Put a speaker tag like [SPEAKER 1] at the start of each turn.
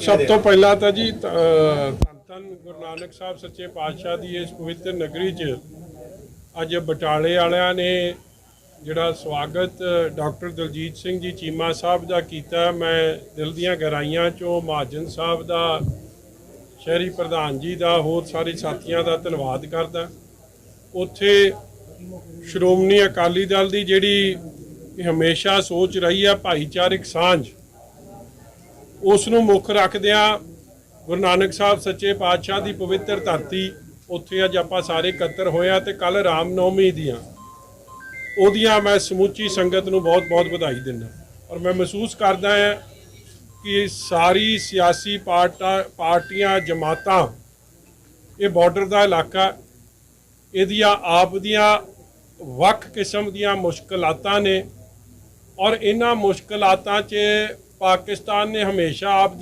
[SPEAKER 1] ਸਭ ਤੋਂ ਪਹਿਲਾਂ ਤਾਂ ਜੀ ਧੰਨ ਧੰਨ ਗੁਰੂ ਨਾਨਕ ਸਾਹਿਬ ਸੱਚੇ ਪਾਤਸ਼ਾਹ ਦੀ ਇਸ ਪਵਿੱਤਰ ਨਗਰੀ 'ਚ ਅੱਜ ਬਟਾਲੇ ਵਾਲਿਆਂ ਨੇ ਜਿਹੜਾ ਸਵਾਗਤ ਡਾਕਟਰ ਦਲਜੀਤ ਸਿੰਘ ਜੀ ਚੀਮਾ ਸਾਹਿਬ ਦਾ ਕੀਤਾ। ਮੈਂ ਦਿਲ ਦੀਆਂ ਗਹਿਰਾਈਆਂ 'ਚੋਂ ਮਹਾਜਨ ਸਾਹਿਬ ਦਾ, ਸ਼ਹਿਰੀ ਪ੍ਰਧਾਨ ਜੀ ਦਾ, ਹੋਰ ਸਾਰੇ ਸਾਥੀਆਂ ਦਾ ਧੰਨਵਾਦ ਕਰਦਾ। ਉੱਥੇ ਸ਼੍ਰੋਮਣੀ ਅਕਾਲੀ ਦਲ ਦੀ ਜਿਹੜੀ ਹਮੇਸ਼ਾ ਸੋਚ ਰਹੀ ਹੈ ਭਾਈਚਾਰਕ ਸਾਂਝ ਉਸ ਨੂੰ ਮੁੱਖ ਰੱਖਦਿਆਂ ਗੁਰੂ ਨਾਨਕ ਸਾਹਿਬ ਸੱਚੇ ਪਾਤਸ਼ਾਹ ਦੀ ਪਵਿੱਤਰ ਧਰਤੀ ਉੱਥੇ ਅੱਜ ਆਪਾਂ ਸਾਰੇ ਇਕੱਤਰ ਹੋਇਆ ਤੇ ਕੱਲ ਰਾਮਨੌਮੀ ਦੀਆਂ ਉਹਦੀਆਂ ਮੈਂ ਸਮੁੱਚੀ ਸੰਗਤ ਨੂੰ ਬਹੁਤ-ਬਹੁਤ ਵਧਾਈ ਦਿੰਦਾ ਔਰ ਮੈਂ ਮਹਿਸੂਸ ਕਰਦਾ ਹਾਂ ਕਿ ਸਾਰੀ ਸਿਆਸੀ ਪਾਰਟਾਂ, ਪਾਰਟੀਆਂ, ਜਮਾਤਾਂ, ਇਹ ਬਾਰਡਰ ਦਾ ਇਲਾਕਾ, ਇਹਦੀਆਂ ਆਪ ਦੀਆਂ ਵੱਖ ਕਿਸਮ ਦੀਆਂ ਮੁਸ਼ਕਲਾਤਾਂ ਨੇ ਔਰ ਇਹਨਾਂ ਮੁਸ਼ਕਲਾਤਾਂ 'ਚ ਪਾਕਿਸਤਾਨ ਨੇ ਹਮੇਸ਼ਾ ਆਪ